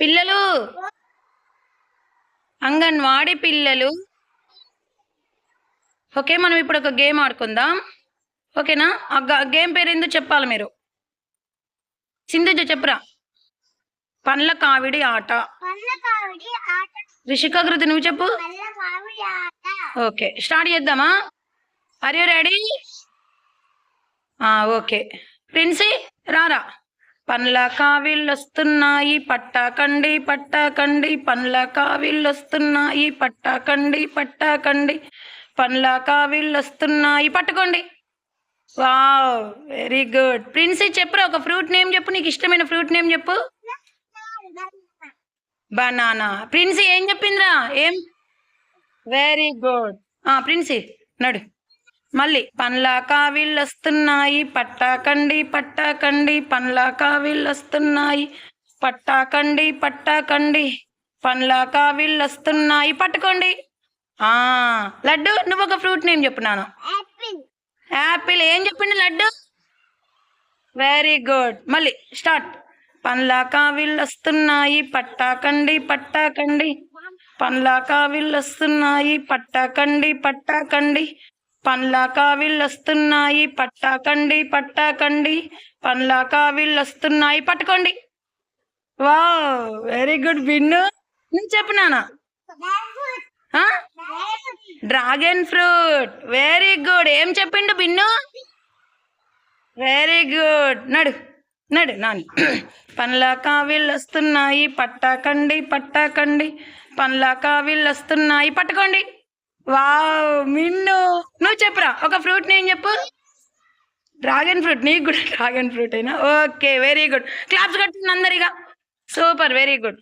పిల్లలు. అంగన్వాడి పిల్లలు. ఓకే మనం ఇప్పుడు ఒక గేమ్ ఆడుకుందాం. ఓకేనా? ఆ గేమ్ పేరు ఏందో చెప్పాలి మీరు. సింధుజ చెప్పురా. పండ్ల కావిడి ఆట. రిషికాకృతి నువ్వు చెప్పు. ఓకే స్టార్ట్ చేద్దామా? You ready okay. ప్రిన్సీ రారా? పండ్ల కావిళ్ళు వస్తున్నాయి పట్టాకండి పట్టాకండి పండ్ల కావిళ్ళు వస్తున్నాయి పట్టాకండి పట్టాకండి పండ్ల కావిళ్ళు వస్తున్నాయి పట్టుకోండి. Wow very good. ప్రిన్సీ చెప్పురా ఒక ఫ్రూట్ నేమ్ చెప్పు నీకు ఇష్టమైన ఫ్రూట్ నేమ్ చెప్పు. బనానా. ప్రిన్సీ ఏం చెప్పిందిరా? ఏం? Very good. ప్రిన్సీ నడు. మళ్ళీ పండ్ల కావిళ్ళు వస్తున్నాయి పట్టాకండి పట్టాకండి పండ్ల కావిళ్ళు వస్తున్నాయి పట్టాకండి పట్టాకండి పండ్ల కావిళ్ళు వస్తున్నాయి పట్టుకోండి. ఆ లడ్డు నువ్వు ఒక ఫ్రూట్ నేమ్ చెప్పు నాన్న. యాపిల్. ఏం చెప్పింది లడ్డు? Very good. మళ్ళీ స్టార్ట్. పండ్ల కావిళ్ళు వస్తున్నాయి పట్టాకండి పట్టాకండి పండ్ల కావిళ్ళు వస్తున్నాయి పట్టాకండి పట్టాకండి పండ్లా కావిళ్ళు వస్తున్నాయి పట్టాకండి పట్టాకండి పండ్ల కావిళ్ళు వస్తున్నాయి పట్టుకోండి. వా వెరీ గుడ్ విన్ను. నేను చెప్పినానా డ్రాగన్ ఫ్రూట్ వెరీ గుడ్. ఏం చెప్పిండు బిన్ను? Very good. నడు నడు నాని పండ్ల కావిళ్ళు వస్తున్నాయి పట్టాకండి పట్టాకండి పండ్ల కావిళ్ళు వస్తున్నాయి పట్టుకోండి. వావ్ మిన్ను. నువ్వు చెప్పురా ఒక ఫ్రూట్ నేను చెప్పు. డ్రాగన్ ఫ్రూట్ నీకు కూడా డ్రాగన్ ఫ్రూట్ అయినా? ఓకే వెరీ గుడ్ క్లాప్స్ కట్టింది అందరిగా. Super very good